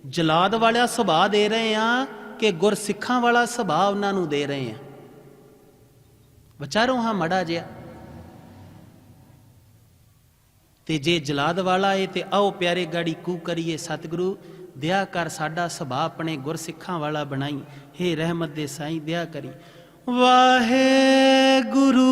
ਜਲਾਦ ਵਾਲਾ ਸੁਭਾਅ ਦੇ ਰਹੇ ਆ ਕਿ ਗੁਰਸਿੱਖਾਂ ਵਾਲਾ ਸੁਭਾਅ ਉਹਨਾਂ ਨੂੰ ਦੇ ਰਹੇ ਆ ਵਿਚਾਰੋ, ਹਾਂ, ਮੜਾ ਜਿਹਾ। ਤੇ ਜੇ ਜਲਾਦ ਵਾਲਾ ਏ ਤੇ ਆਓ ਪਿਆਰੇ ਗਾੜੀ ਕੂ ਕਰੀਏ ਸਤਿਗੁਰੂ, ਦਿਆ ਕਰ ਸਾਡਾ ਸੁਭਾਅ ਆਪਣੇ ਗੁਰਸਿੱਖਾਂ ਵਾਲਾ ਬਣਾਈ। ਹੇ ਰਹਿਮਤ ਦੇ ਸਾਈਂ ਦਿਆ ਕਰੀ। ਵਾਹਿਗੁਰੂ